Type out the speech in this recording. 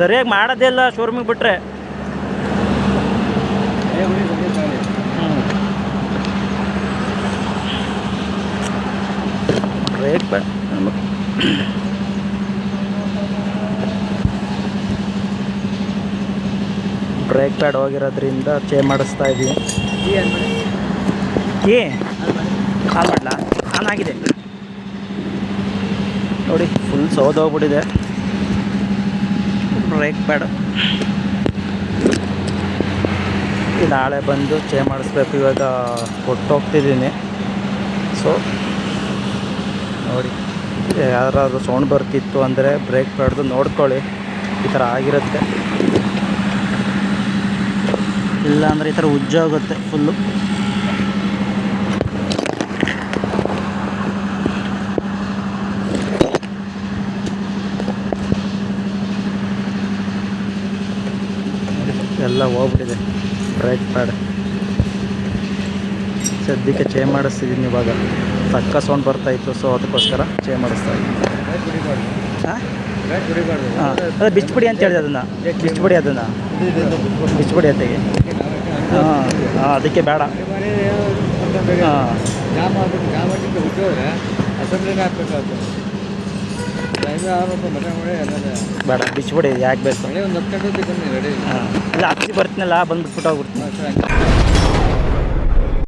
ಸರಿಯಾಗಿ ಮಾಡೋದೇ ಇಲ್ಲ ಶೋರೂಮಿಗೆ ಬಿಟ್ಟರೆ ಬ್ರೇಕ್ ಬೇಡ ಬ್ರೇಕ್ ಪ್ಯಾಡ್ ಹೋಗಿರೋದ್ರಿಂದ ಚೇ ಮಾಡಿಸ್ತಾ ಇದ್ದೀವಿ ಏ ಆನ್ ಮಾಡಲಾ? ಆನ್ ಆಗಿದೆ. ನೋಡಿ ಫುಲ್ ಸೌದೋಗ್ಬಿಟ್ಟಿದೆ. ಬ್ರೇಕ್ ಪ್ಯಾಡ್ ನಾಳೆ ಬಂದು ಚೇ ಮಾಡಿಸ್ಬೇಕು, ಇವಾಗ ಕೊಟ್ಟು ಹೋಗ್ತಿದ್ದೀನಿ ಸೊ ನೋಡಿ, ಯಾರಾದರೂ ಸೌಂಡ್ ಬರ್ತಿತ್ತು ಅಂದರೆ ಬ್ರೇಕ್ ಪ್ಯಾಡ್ದು ನೋಡ್ಕೊಳ್ಳಿ. ಈ ಥರ ಆಗಿರುತ್ತೆ. ಇಲ್ಲಾಂದರೆ ಈ ಥರ ಉಜ್ಜೋಗುತ್ತೆ ಫುಲ್ಲು ಎಲ್ಲ ಹೋಗ್ಬಿಟ್ಟಿದೆ. ಬ್ರೇಕ್ ಪ್ಯಾಡ್ ಸದ್ಯಕ್ಕೆ ಚೇ ಮಾಡಿಸ್ತಿದ್ದೀನಿ ಇವಾಗ. ತಕ್ಕ ಸೌಂಡ್ ಬರ್ತಾ ಇತ್ತು ಸೊ ಅದಕ್ಕೋಸ್ಕರ ಚೇ ಮಾಡಿಸ್ತಾ ಇದ್ದೀನಿ. ಹಾಂ? ಅದೇ ಬಿಚ್ಬಿಡಿ ಅಂತ ಹೇಳಿದೆ ಅದನ್ನು. ಬಿಚ್ಬಿಡಿ ಅದನ್ನು. ಬಿಚ್ಬಿಡಿ ಅತ್ತೆಗೆ. ಹಾಂ ಹಾಂ, ಅದಕ್ಕೆ ಬೇಡ. ಹಾಂ. ಬೇಡ ಬಿಚ್ಬಿಡಿ ಯಾಕೆ ಬೇಕು? ಒಂದು ರೆಡಿ ಹಾಂ. ಇಲ್ಲ ಅಕ್ಕಿ ಬರ್ತೀನಲ್ಲ ಬಂದ್ಬಿಟ್ಬಿಟ್ಟು ಹೋಗ್ಬಿಡ್ತೀನಿ. ಹಾಂ ಸರಿ.